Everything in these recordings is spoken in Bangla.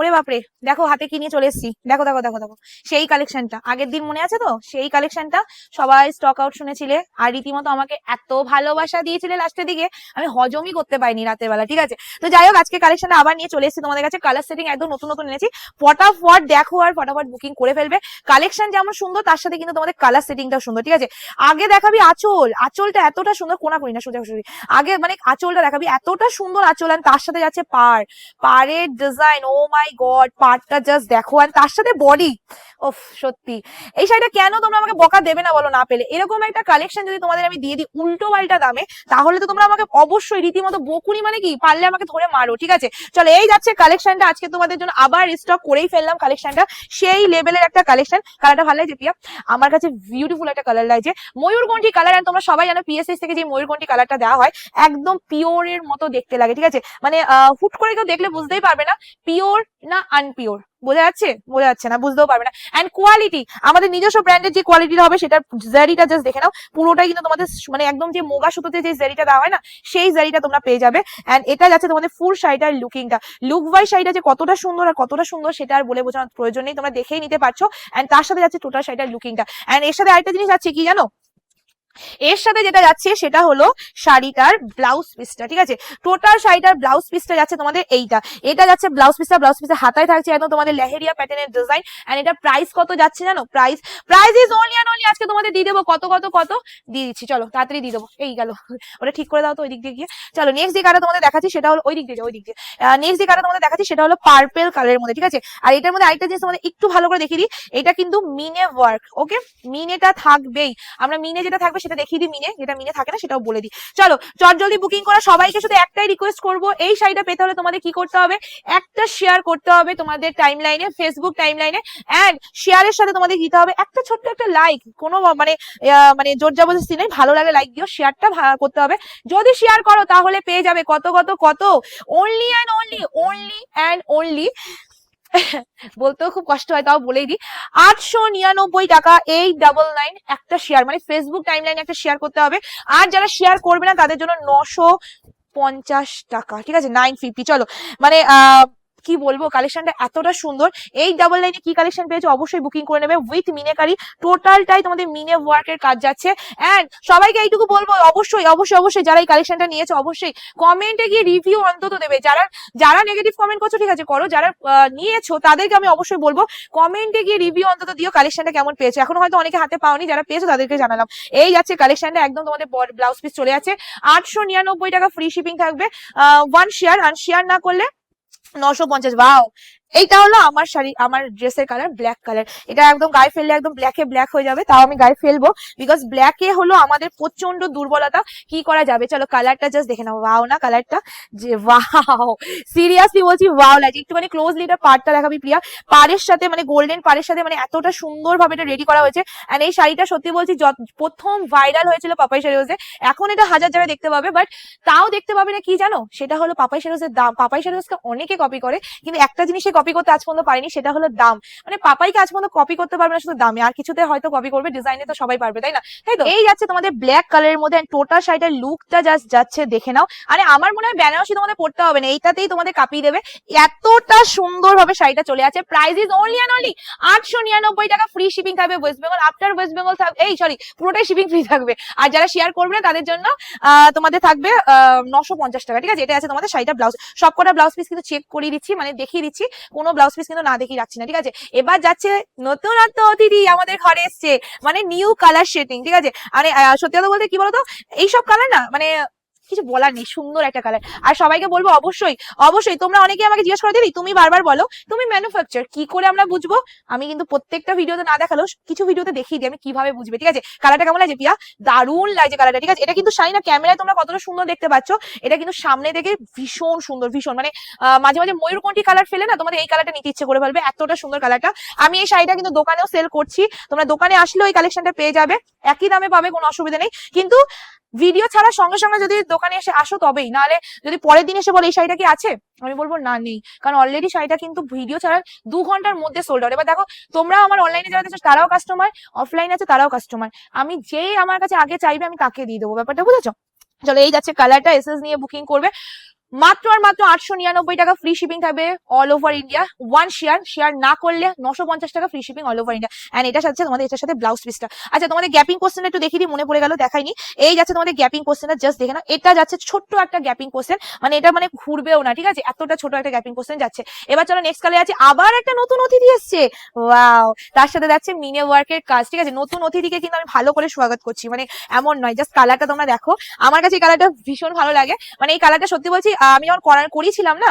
ওরে বাপরে, দেখো হাতে কি নিয়ে চলে এসেছি। দেখো দেখো দেখো দেখো। সেই কালেকশনটা আগের দিন মনে আছে তো? সেই কালেকশনটা সবাই স্টক আউট শুনেছিলে আর রীতিমতো আমাকে এত ভালোবাসা দিয়েছিলে লাস্টের দিকে, আমি হজমই করতে পারিনি রাতের বেলা, ঠিক আছে? তো যাই হোক, আজকে কালেকশনটা আবার নিয়ে চলে এসেছি তোমাদের কাছে। কালার সেটিং একদম নতুন নতুন এনেছি। ফটাফট দেখো আর ফটাফট বুকিং করে ফেলবে। কালেকশন যেমন সুন্দর, তার সাথে কিন্তু তোমাদের কালার সেটিংটাও সুন্দর, ঠিক আছে? আগে দেখাবি আঁচল। আঁচলটা এতটা সুন্দর, কোনা করি না, সোজা সোজা আগে মানে আঁচলটা দেখাবি, এতটা সুন্দর আঁচল আর তার সাথে যাচ্ছে পার পাড়ের ডিজাইন ও মাই গড পাড়টা জাস্ট দেখো আর তার সাথে বডি ওফ সত্যি। এই শাড়িটা কেন তোমরা আমাকে বকা দেবে না বলো না পেলে? এরকম একটা কালেকশন যদি তোমাদের আমি দিয়ে দিই উল্টো পাল্টা দামে, তাহলে তো তোমরা আমাকে অবশ্যই রীতিমতো বকুনি মানে কি, পারলে আমাকে ধরে মারো, ঠিক আছে? চলো, এই যাচ্ছে কালেকশনটা আজকে তোমাদের জন্য আবার স্টক করেই ফেললাম কালেকশনটা সেই লেভেলের একটা কালেকশন কালারটা ভালো লাগছে, প্রিয়া? আমার কাছে বিউটিফুল একটা কালার লাগছে। ময়ূরকণ্ঠী কালার আর তোমরা সবাই জানো পিএসএস থেকে যে ময়ূরকণ্ঠী কালারটা দেওয়া হয়, একদম পিওরের মতো দেখতে লাগে, ঠিক আছে? মানে হুট করে কেউ দেখলে বুঝতেই পারবে না। পিওর না আনপিওর বোঝা যাচ্ছে? বোঝা যাচ্ছে না, বুঝতেও পারবে না। অ্যান্ড কোয়ালিটি আমাদের নিজস্ব ব্র্যান্ডের যে কোয়ালিটিটা হবে, সেটা জারিটা জাস্ট দেখে নাও। পুরোটাই কিন্তু তোমাদের মানে একদম যে মোগা সুতোতে যে জারিটা দেওয়া হয় না, সেই জারিটা তোমরা পেয়ে যাবে। অ্যান্ড এটা যাচ্ছে তোমাদের ফুল শাড়িটার লুকিংটা লুক ওয়াইজ শাড়িটা যে কতটা সুন্দর আর কতটা সুন্দর, সেটা আর বলে বোঝানোর প্রয়োজন নেই। তোমরা দেখেই নিতে পারছ। অ্যান্ড তার সাথে যাচ্ছে টোটাল শাড়িটার লুকিংটা অ্যান্ড এর সাথে আরেকটা জিনিস আছে কি জানো? এর সাথে যেটা যাচ্ছে সেটা হলো শাড়িটার ব্লাউজ পিসটা ঠিক আছে? টোটাল শাড়িটার ব্লাউজ পিসটা যাচ্ছে তোমাদের এইটা। এটা যাচ্ছে ব্লাউজ পিসটা ব্লাউজ পিসের হাতায় থাকছে একদম তোমাদের লেহেরিয়া প্যাটার্নের ডিজাইন এন্ড এটা প্রাইস কত যাচ্ছে জানো? Price price is only and only আজকে তোমাদের দিয়ে দেবো। কত কত কত? দিয়ে দিচ্ছি। চলো, তাড়াতাড়ি দিয়ে দেবো। এই গেল। ওটা ঠিক করে দাও তো ওই দিক দিয়ে গিয়ে। চলো নেক্সট যে কালার তোমাদের দেখাচ্ছি সেটা হলো ওই দিক দিয়ে ওই দিক দিয়ে। নেক্সট যে কালার তোমাদের দেখাচ্ছি সেটা হলো পার্পেল কালারের মধ্যে, ঠিক আছে? আর এটার মধ্যে আরেকটা জিনিস তোমাদের একটু ভালো করে দেখিয়ে দিই। এটা কিন্তু মিনে ওয়ার্ক ওকে মিনেটা থাকবেই। আমরা মিনে যেটা থাকবে সেটা দেখিয়ে দিই, মিনে, যেটা মিনে থাকে না সেটাও বলে দিই। চলো, চট জলদি বুকিং করা, সবাইকে শুধু একটাই রিকোয়েস্ট করব, এই শাড়িটা পেতে হলে তোমাদের কি করতে হবে? একটা শেয়ার করতে হবে তোমাদের টাইম লাইনে ফেসবুক টাইম লাইনে অ্যান্ড শেয়ারের সাথে তোমাদের দিতে হবে একটা ছোট্ট একটা লাইক কোনো মানে মানে জোর জবরদস্তি নেই, ভালো লাগে লাইক দিও শেয়ারটা করতে হবে। যদি শেয়ার করো তাহলে পেয়ে যাবে কত কত কত? Only and only only and only বলতেও খুব কষ্ট হয়, তাও বলেই দিই। আটশো নিরানব্বই টাকা এই ডাবল নাইন একটা শেয়ার মানে ফেসবুক টাইম লাইনে একটা শেয়ার করতে হবে। আর যারা শেয়ার করবে না, তাদের জন্য নশো পঞ্চাশ টাকা, ঠিক আছে? নাইন ফিফটি চলো। মানে আহ কি বলব? কালেকশনটা এতটা সুন্দর। এই ডাবল লাইনে কি কালেকশন পেয়েছ? অবশ্যই বুকিং করে নেবে উইথ মিনেকারি টোটালটাই তোমাদের মিনে ওয়ার্কের কাজ যাচ্ছে। এন্ড সবাইকে এইটুকু বলব, অবশ্যই অবশ্যই অবশ্যই যারা এই কালেকশনটা নিয়েছো, অবশ্যই কমেন্টে গিয়ে রিভিউ অন্তত দেবে। যারা যারা নেগেটিভ কমেন্ট করছ, ঠিক আছে, করো। যারা নিয়েছো, তাদেরকে আমি অবশ্যই বলব কমেন্টে গিয়ে রিভিউ অন্তত দিও কালেকশনটা কেমন পেয়েছে। এখন হয়তো অনেকে হাতে পাওনি, যারা পেয়েছ তাদেরকে জানালাম। এই যাচ্ছে কালেকশনটা একদম তোমাদের ব্লাউজ পিস চলে যাচ্ছে। আটশো নিরানব্বই টাকা ফ্রি শিপিং থাকবে ওয়ান শেয়ার আর শেয়ার না করলে নশো পঞ্চাশ বাও এইটা হলো আমার শাড়ি, আমার ড্রেসের কালার ব্ল্যাক কালার এটা একদম গায়ে ফেললে একদম ব্ল্যাকে ব্ল্যাক হয়ে যাবে, তাও আমি গায়ে ফেলব। বিকজ ব্ল্যাকে হলো আমাদের প্রচণ্ড দুর্বলতা। কি করা যাবে? চলো কালারটা জাস্ট দেখে নাও। ওয়াও না কালারটা যে ওয়াও সিরিয়াসলি বলছি ওয়াও লাগছে। একটুখানি ক্লোজলি এটা পাড়টা দেখাবি প্রিয়া। পাড়ের সাথে মানে গোল্ডেন পাড়ের সাথে মানে এতটা সুন্দর ভাবে এটা রেডি করা হয়েছে। এন্ড এই শাড়িটা সত্যি বলছি প্রথম ভাইরাল হয়েছিল পাপাই শাড়ি হাউসে এখন এটা হাজার জায়গায় দেখতে পাবে। বাট তাও দেখতে পাবে না কি জানো? সেটা হলো পাপাই শাড়ি হাউসের দাম। পাপাই শাড়ি হাউসকে অনেকে কপি করে। কিন্তু একটা জিনিসে কপি করতে আজ পর্যন্ত পারেনি, সেটা হলো দাম। মানে পাপাইকে আজ পর্যন্ত কপি করতে পারবে না শুধু দামে, আর কিছুতে হয়তো কপি করবে ডিজাইনে তো সবাই পারবে, তাই না? তাই তো? এই যাচ্ছে তোমাদের ব্ল্যাক কালারের মধ্যে টোটাল শাড়িটার লুকটা জাস্ট যাচ্ছে, দেখে নাও। আরে আমার মনে হয় বেনারসি তোমাদের পড়তে হবে না, এইটাতেই তোমাদের কাঁপিয়ে দেবে। এতটা সুন্দর ভাবে শাড়িটা চলে আছে price is only and only আটশো নিরানব্বই টাকা ফ্রি শিপিং থাকবে ওয়েস্ট বেঙ্গল আফটার ওয়েস্ট বেঙ্গল থাকবে এই সরি পুরোটাই শিপিং ফ্রি থাকবে। আর যারা শেয়ার করবে না, তাদের জন্য তোমাদের থাকবে নশো পঞ্চাশ টাকা, ঠিক আছে? এটা আছে তোমাদের শাড়িটা ব্লাউজ সবকটা ব্লাউজ পিস কিন্তু চেক করিয়ে দিচ্ছি মানে দেখিয়ে দিচ্ছি। কোনো ব্লাউজ পিস কিন্তু না দেখেই রাখছি না, ঠিক আছে? এবার যাচ্ছে নতুনত্ব অতিথি আমাদের ঘরে এসছে মানে নিউ কালার শেডিং ঠিক আছে? মানে সত্যি কথা বলতে কি বলতো? এইসব কালার না মানে কিছু বলার নেই, সুন্দর একটা কালার আর সবাইকে বলব অবশ্যই অবশ্যই তোমরা অনেকে আমাকে জিজ্ঞেস করে, দিদি, তুমি বারবার বলো, তুমি ম্যানুফ্যাকচার কি করে আমরা বুঝব? আমি কিন্তু প্রত্যেকটা ভিডিওতে না দেখালেও কিছু ভিডিওতে দেখিয়ে দিই, আমি কীভাবে বুঝবে, ঠিক আছে? কালারটা কেমন লাগছে পিয়া দারুণ লাগছে কালারটা ঠিক আছে? এটা কিন্তু শাড়ি না ক্যামেরায় তোমরা কতটা সুন্দর দেখতে পাচ্ছ, এটা কিন্তু সামনে থেকে ভীষণ সুন্দর, ভীষণ। মানে মাঝে মাঝে ময়ূরকণ্ঠী কালার ফেলে না, তোমাদের এই কালারটা নিতে ইচ্ছে করে ফেলবে, এতটা সুন্দর কালারটা আমি এই শাড়িটা কিন্তু দোকানেও সেল করছি, তোমরা দোকানে আসলেও এই কালেকশনটা পেয়ে যাবে, একই দামে পাবে, কোনো অসুবিধা নেই। কিন্তু ভিডিও ছাড়ার সঙ্গে সঙ্গে যদি দোকানে এসে আসো তবেই। নাহলে যদি পরের দিন এসে বলে, এই শাড়িটা কি আছে? আমি বলব, না, নেই। কারণ অলরেডি শাড়িটা কিন্তু ভিডিও ছাড়ার দু ঘণ্টার মধ্যে সোল্ড আউট এবার দেখো, তোমরা আমার অনলাইনে যারা দেখছ, তারাও কাস্টমার অফলাইনে আছে, তারাও কাস্টমার আমি যেই আমার কাছে আগে চাইবে, আমি তাকে দিয়ে দেবো ব্যাপারটা, বুঝেছ? চলো, এই যাচ্ছে কালারটা এসএস নিয়ে বুকিং করবে। মাত্র আর মাত্র আটশো নিরানব্বই টাকা ফ্রি শিপিং থাকবে all over India one share share না করলে নশো পঞ্চাশ টাকা free shipping all over India and এটার সাথে তোমাদের, এটার সাথে ব্লাউজ পিসটা আচ্ছা তোমাদের গ্যাপিং কোশ্চেন একটু দিই, মনে পড়ে গেল, দেখাইনি। এই যাচ্ছে তোমাদের গ্যাপিং কোশ্চেনটা জাস্ট দেখে না এটা যাচ্ছে ছোট্ট একটা গ্যাপিং কোশ্চেন মানে এটা মানে ঘুরবেও না, ঠিক আছে? এতটা ছোট একটা গ্যাপিং কোশ্চেন যাচ্ছে। এবার চলো নেক্সট কালে আছে। আবার একটা নতুন অতিথি এসছে। ওয়াও তার সাথে যাচ্ছে মিনে ওয়ার্কের কাজ, ঠিক আছে? নতুন অতিথিকে কিন্তু আমি ভালো করে স্বাগত করছি। মানে এমন নয় জাস্ট কালারটা তোমরা দেখো। আমার কাছে এই কালারটা ভীষণ ভালো লাগে। মানে এই কালারটা সত্যি বলছি আমি যখন করার করিয়েছিলাম না,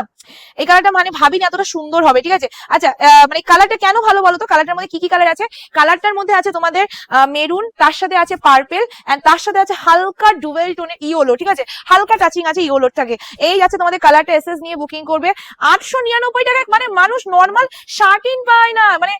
এই কালারটা মানে ভাবিনি এতটা সুন্দর হবে, ঠিক আছে? আচ্ছা মানে কালারটা কেন ভালো বলো তো? কালারটার মধ্যে কি কি কালার আছে? কালারটার মধ্যে আছে তোমাদের মেরুন তার সাথে আছে পার্পেল এন্ড তার সাথে আছে হালকা ডুয়েল টোনের ইয়োলো, ঠিক আছে? হালকা টাচিং আছে ইয়োলোর থাকে। এই আছে তোমাদের কালারটা এসএস নিয়ে বুকিং করবে। আটশো নিরানব্বই টাকায় মানে মানুষ নর্মাল শার্টিন পায় না মানে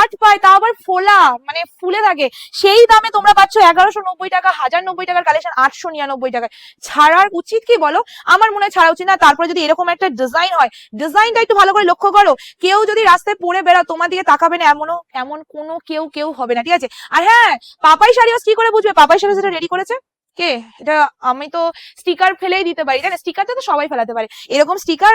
আট পায় তা আবার ফোলা মানে ফুলে থাকে। সেই দামে তোমরা পাচ্ছ এগারোশো নব্বই টাকা, হাজার নব্বই টাকার কালেকশন আটশো নিরানব্বই টাকায়। ছাড়ার উচিত কি বলো? আমার মনে হয় ছাড়া উচিত না তারপরে যদি এরকম একটা ডিজাইন হয় ডিজাইনটা একটু ভালো করে লক্ষ্য করো, কেউ যদি রাস্তায় পরে বেড়াও তোমার দিকে তাকাবে না, এমনও, এমন কোনো কেউ কেউ হবে না, ঠিক আছে? আর হ্যাঁ পাপাই শাড়ি কি করে বুঝবে? পাপাই শাড়ি যেটা রেডি করেছে? কে? এটা আমি তো স্টিকার ফেলেই দিতে পারি, তাই না? স্টিকারটা তো সবাই ফেলাতে পারে। এরকম স্টিকার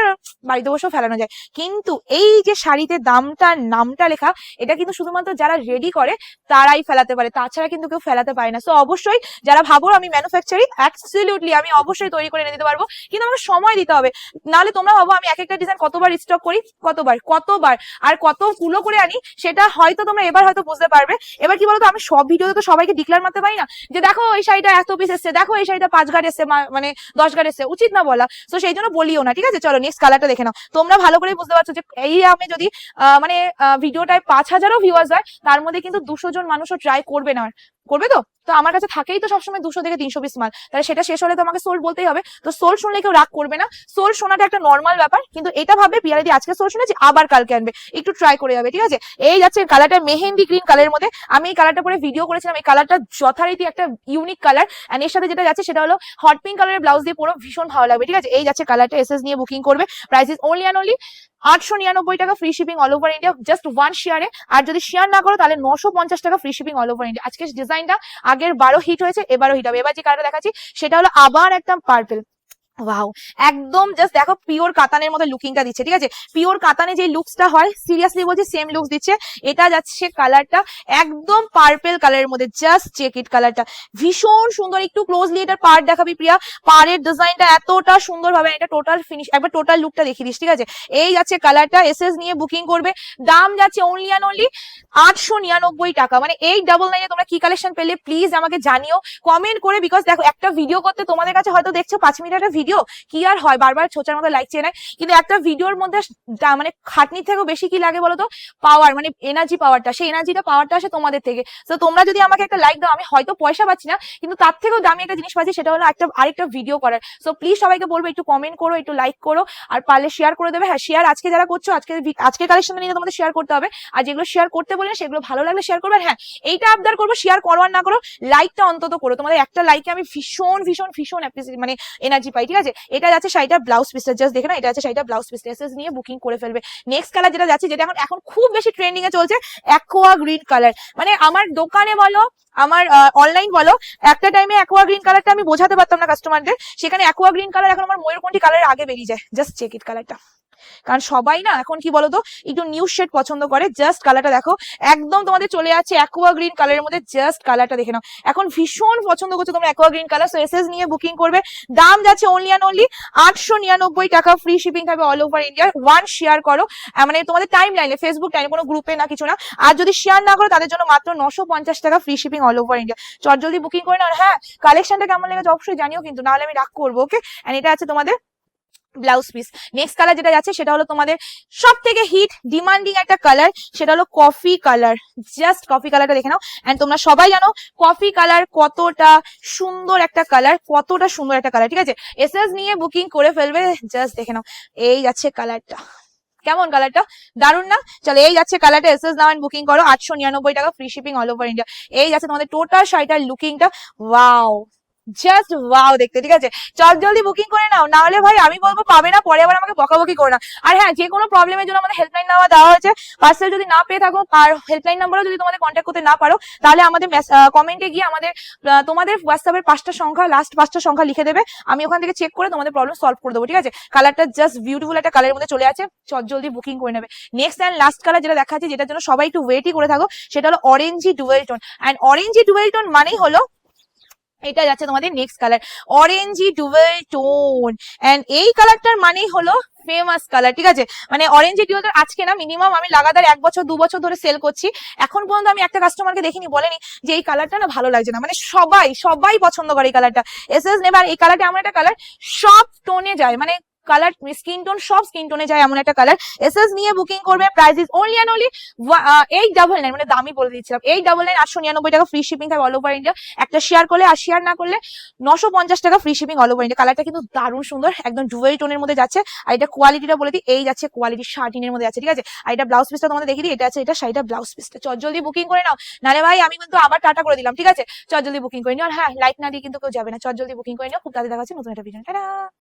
বাড়িতে বসেও ফেলানো যায়। কিন্তু এই যে শাড়িতে দামটা, নামটা লেখা, এটা কিন্তু শুধুমাত্র যারা রেডি করে, তারাই ফেলাতে পারে। তাছাড়া কিন্তু কেউ ফেলাতে পারে না। সো অবশ্যই যারা ভাবো আমি ম্যানুফ্যাকচারিং অ্যাবসলিউটলি আমি অবশ্যই তৈরি করে এনে দিতে পারব। কিন্তু আমাকে সময় দিতে হবে। নাহলে তোমরা ভাবো আমি এক একটা ডিজাইন কতবার স্টক করি? কতবার? কতবার? আর কত কুলো করে আনি? সেটা হয়তো তোমরা এবার হয়তো বুঝতে পারবে। এবার কি বলতো? আমি সব ভিডিওতে তো সবাইকে ডিক্লেয়ার মারতে পারি না। যে দেখো, এই শাড়িটা এত পিস এসছে, দেখো এই শাড়িটা পাঁচ ঘাট এসছে মানে দশ ঘাট এসছে, উচিত না বলা। তো সেই জন্য বলিও না, ঠিক আছে? চলো নেক্সট কালারটা দেখে নাও। তোমরা ভালো করে বুঝতে পারছ যে এই আমি যদি মানে ভিডিওটায় পাঁচ হাজারও ভিউয়ার্স হয়, তার মধ্যে কিন্তু দুশো জন মানুষও ট্রাই করবে না। করবে তো? তো আমার কাছে থাকেই তো সবসময় দুশো থেকে তিনশো পিস মাল। তাহলে সেটা শেষ হলে তো আমাকে সোল বলতেই হবে। তো সোল শুনলে কেউ রাগ করবে না। সোল শোনাটা একটা নর্মাল ব্যাপার, কিন্তু এটা ভাবে পিয়ারি আজকে সোল শুনেছি, আবার কালকে আনবে। একটু ট্রাই করে যাবে, ঠিক আছে? এই যাচ্ছে কালারটা মেহেন্দি গ্রিন কালারের মধ্যে। আমি এই কালারটা পরে ভিডিও করেছিলাম, এই কালারটা যথারীতি একটা ইউনিক কালার এন্ড এর সাথে যেটা যাচ্ছে, সেটা হলো হট পিঙ্ক কালারের ব্লাউজ দিয়ে পুরো ভীষণ ভালো লাগবে, ঠিক আছে? এই যাচ্ছে কালারটা এসএস নিয়ে বুকিং করবে। Price is only and only আটশো নিরানব্বই টাকা free shipping all over India just one শেয়ারে আর যদি শেয়ার না করো, তাহলে নশো পঞ্চাশ টাকা free shipping all over India আজকে ডিজাইনটা আগের বারো হিট হয়েছে, এবারও হিট হবে। এবার যে কালারটা দেখাচ্ছি, সেটা হলো আবার একদম পার্পেল ওয়াও একদম জাস্ট দেখো পিওর কাতানের মতো লুকিংটা দিচ্ছে, ঠিক আছে? পিওর কাতানে যে লুকসটা হয় সিরিয়াসলি বলছি সেম লুকস দিচ্ছে। এটা যাচ্ছে কালারটা একদম পার্পেল কালারের মধ্যে জাস্ট চেক ইট কালারটা ভীষণ সুন্দর, একটু ক্লোজলি এটার পার্ট দেখাবি প্রিয়া। পাড়ের ডিজাইনটা এতটা সুন্দর ভাবে, এটা টোটাল ফিনিশ একবার টোটাল লুকটা দেখিয়ে দিস, ঠিক আছে? এই যাচ্ছে কালারটা এসএস নিয়ে বুকিং করবে। দাম যাচ্ছে অনলি অ্যান্ড অনলি আটশো নিরানব্বই টাকা। মানে এই ডাবল নাইনে তোমরা কি কালেকশন পেলে প্লিজ আমাকে জানিও। কমেন্ট করে বিকজ দেখো একটা ভিডিও করতে তোমাদের কাছে হয়তো দেখছ, পাঁচ মিনিট একটা ভিডিও কি আর হয়? বারবার ছোচার মতো লাইক চেয়ে নেয় কিন্তু একটা ভিডিওর মধ্যে মানে খাটনির থেকেও বেশি কি লাগে বলো তো পাওয়ার মানে এনার্জি পাওয়ারটা সেই এনার্জিটা পাওয়ারটা আসে তোমাদের থেকে। তো তোমরা যদি আমাকে একটা লাইক দাও, আমি হয়তো পয়সা পাচ্ছি না, কিন্তু তার থেকেও দামি একটা জিনিস পাচ্ছি, সেটা হলো একটা, আরেকটা ভিডিও করার। সো প্লিজ সবাইকে বলব, একটু কমেন্ট করো, একটু লাইক করো, আর পারলে শেয়ার করে দেবে। হ্যাঁ শেয়ার আজকে যারা করছ আজকে আজকে কালেকশন নিয়ে তোমাদের শেয়ার করতে হবে। আর যেগুলো শেয়ার করতে বলে সেগুলো ভালো লাগলে শেয়ার করবে। হ্যাঁ এইটা আবদার করব শেয়ার করো আর না করো লাইকটা অন্তত করো। তোমাদের একটা লাইকে আমি ভীষণ ভীষণ ভীষণ মানে এনার্জি পাই ঠিক আছে? এটা যাচ্ছে শাড়িটা ব্লাউজ পিসটা জাস্ট দেখে না এটা যাচ্ছে শাড়িটা ব্লাউজ পিস নিয়ে বুকিং করে ফেলবে। নেক্সট কালার যেটা যাচ্ছে, যেটা এখন এখন খুব বেশি ট্রেন্ডিং এ চলছে অ্যাকোয়া গ্রিন কালার মানে আমার দোকানে বলো, আমার অনলাইন বলো, একটা টাইমে অ্যাকোয়া গ্রিন কালারটা আমি বোঝাতে পারতাম না কাস্টমারদের সেখানে অ্যাকোয়া গ্রিন কালার এখন আমার ময়ূরকণ্ঠী কালার আগে বেরিয়ে যায়। জাস্ট চেক ইট কালারটা কারণ সবাই না এখন কি বলতো, একটু নিউ শেড পছন্দ করে। জাস্ট কালারটা দেখো, একদম তোমাদের চলে যাচ্ছে অ্যাকোয়া গ্রিন কালারের মধ্যে জাস্ট কালারটা দেখে নাও। এখন ভীষণ পছন্দ করছ তোমরা aqua green colour so SS নিয়ে বুকিং করবে। দাম যাচ্ছে অনলি অ্যান্ড অনলি আটশো নিরানব্বই টাকা ফ্রি শিপিং থাকবে all over India one share করো মানে তোমাদের টাইম লাইনে ফেসবুক টাইমে কোনো গ্রুপে না কিছু না। আর যদি শেয়ার না করো, তাদের জন্য মাত্র নশো পঞ্চাশ টাকা free shipping all over India চট জলদি বুকিং করে নাও। হ্যাঁ কালেকশনটা কেমন লেগেছে অবশ্যই জানিও কিন্তু, নাহলে আমি রাগ করব ওকে এন্ড এটা আছে তোমাদের ব্লাউজ পিস নেক্সট কালার যেটা যাচ্ছে সেটা হলো তোমাদের সব থেকে হিট ডিমান্ডিং একটা কালার সেটা হলো কফি কালার জাস্ট কফি কালারটা দেখে নাও. এন্ড তোমরা সবাই জানো কফি কালার কতটা সুন্দর একটা কালার কতটা সুন্দর একটা কালার ঠিক আছে? এস এস নিয়ে বুকিং করে ফেলবে জাস্ট দেখে নাও। এই যাচ্ছে কালারটা কেমন কালারটা দারুণ না? চলো, এই যাচ্ছে কালারটা এসএস নাও বুকিং করো। আটশো নিরানব্বই টাকা free shipping all over India এই যাচ্ছে তোমাদের টোটাল শাড়িটার লুকিংটা ওয়াও জাস্ট ওয়াও দেখতে, ঠিক আছে? চট জলদি বুকিং করে নাও না হলে ভাই আমি বলব পাবে না, পরে আবার আমাকে বকাবকি করে না। আর হ্যাঁ যে কোনো প্রবলেমের জন্য আমাদের হেল্পলাইন নাম্বার দেওয়া হয়েছে। পার্সেল যদি না পেয়ে থাকো, আর হেল্পলাইন নাম্বারও যদি তোমাদের কন্ট্যাক্ট করতে না পারো, তাহলে আমাদের কমেন্টে গিয়ে আমাদের তোমাদের হোয়াটসঅ্যাপের পাঁচটা সংখ্যা লাস্ট পাঁচটা সংখ্যা লিখে দেবে। আমি ওখান থেকে চেক করে তোমাদের প্রবলেম সলভ করে দেবো, ঠিক আছে? কালারটা জাস্ট বিউটিফুল একটা কালারের মধ্যে চলে আছে। চট জলদি বুকিং করে নেবে। নেক্সট অ্যান্ড লাস্ট কালার যেটা দেখাচ্ছে, যেটার জন্য সবাই একটু ওয়েটই করে থাকো, সেটা হলো orangey dual tone and orangey dual tone মানেই হলো এটা যাচ্ছে তোমাদের next colour orangey dual tone and এই কালারটার মানেই হলো ফেমাস কালার ঠিক আছে? মানে অরেঞ্জি ডুয়েল আজকে না মিনিমাম আমি লাগাতার এক বছর, দু বছর ধরে সেল করছি। এখন পর্যন্ত আমি একটা কাস্টমারকে দেখিনি, বলেনি যে এই কালারটা না ভালো লাগছে না। মানে সবাই সবাই পছন্দ করে এই কালারটা এস এস নেবার এই কালারটা আমার একটা কালার সব টোনে যায়। মানে কালার স্কিন টোন সব স্কিন টোনে যায় এমন একটা কালার এস এস নিয়ে বুকিং করবে price is only and only eight double nine মানে দামি বলে দিচ্ছিলাম। এইট ডাবল নাইন আটশো নিরানব্বই টাকা ফ্রি শিপিং থাকবে অল ওভার ইন্ডিয়া একটা শেয়ার করলে, আর শেয়ার না করলে নশো পঞ্চাশ টাকা free shipping all over India কালারটা কিন্তু দারুণ সুন্দর, একদম ডুয়েল টোনের মধ্যে যাচ্ছে। আর এটা কোয়ালিটিটা বলে দিই, এই যাচ্ছে কোয়ালিটি শার্টিনের মধ্যে আছে ঠিক আছে? আর এটা ব্লাউজ পিসটা তোমাদের দেখিয়ে দিই, এটা আছে, এটা শাড়িটা ব্লাউজ পিসটা চট জলদি বুকিং করে নাও নালে ভাই আমি কিন্তু আবার টাটা করে দিলাম, ঠিক আছে? চট জলদি বুকিং করে নিও, আর হ্যাঁ লাইক না দিয়ে কিন্তু কেউ যাবে না। চট জলদি বুকিং করে নিও, খুব তাড়াতাড়ি দেখা হচ্ছে নতুন একটা ভিডিও টাটা!